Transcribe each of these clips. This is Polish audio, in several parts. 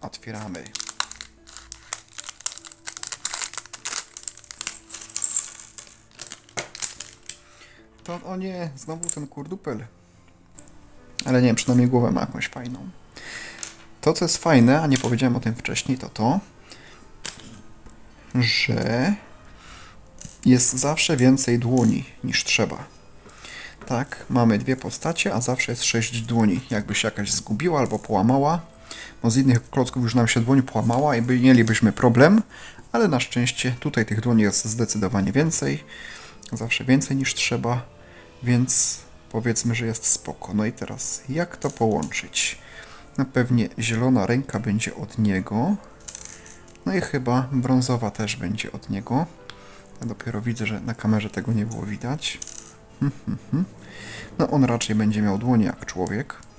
Otwieramy. To, o nie, znowu ten kurdupel. Ale nie, przynajmniej głowę ma jakąś fajną. To, co jest fajne, a nie powiedziałem o tym wcześniej, to to, że jest zawsze więcej dłoni niż trzeba. Tak, mamy dwie postacie, a zawsze jest sześć dłoni. Jakby się jakaś zgubiła albo połamała, bo z innych klocków już nam się dłoń połamała i by mielibyśmy problem, ale na szczęście tutaj tych dłoni jest zdecydowanie więcej. Zawsze więcej niż trzeba, więc powiedzmy, że jest spoko. No i teraz, jak to połączyć? No pewnie zielona ręka będzie od niego. No i chyba brązowa też będzie od niego. Ja dopiero widzę, że na kamerze tego nie było widać. Hmm, hmm, hmm. No on raczej będzie miał dłonie jak człowiek.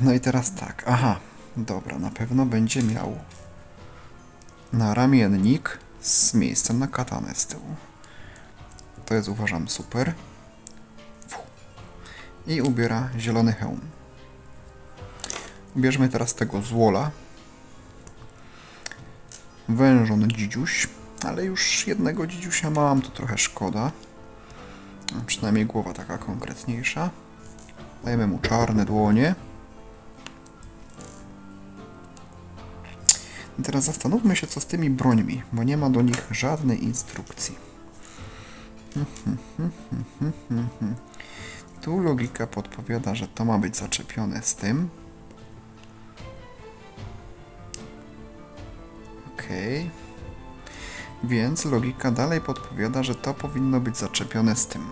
No i teraz tak, aha, dobra, na pewno będzie miał naramiennik z miejscem na katanę z tyłu. To jest uważam super. I ubiera zielony hełm. Ubierzmy teraz tego złola. Wężon dzidziuś, ale już jednego dzidziusia mam, to trochę szkoda. Przynajmniej głowa taka konkretniejsza. Dajemy mu czarne dłonie. I teraz zastanówmy się, co z tymi brońmi, bo nie ma do nich żadnej instrukcji. Tu logika podpowiada, że to ma być zaczepione z tym. Okej. Więc logika dalej podpowiada, że to powinno być zaczepione z tym.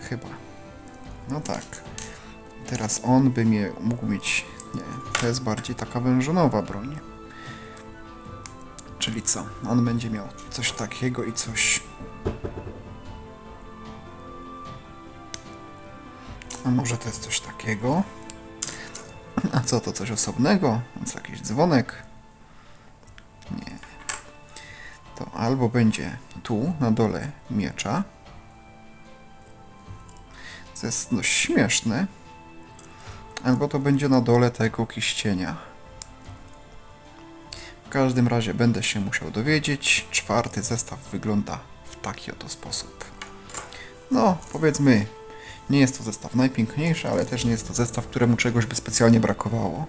Chyba. No tak. Teraz on by mnie mógł mieć. Nie, to jest bardziej taka wężonowa broń. Czyli co? On będzie miał coś takiego i coś. A może to jest coś takiego? A co to coś osobnego? Więc jakiś dzwonek? Nie. To albo będzie tu na dole miecza. To jest dość śmieszne. Albo to będzie na dole tego kiścienia. W każdym razie będę się musiał dowiedzieć. Czwarty zestaw wygląda w taki oto sposób. No, powiedzmy, nie jest to zestaw najpiękniejszy, ale też nie jest to zestaw, któremu czegoś by specjalnie brakowało.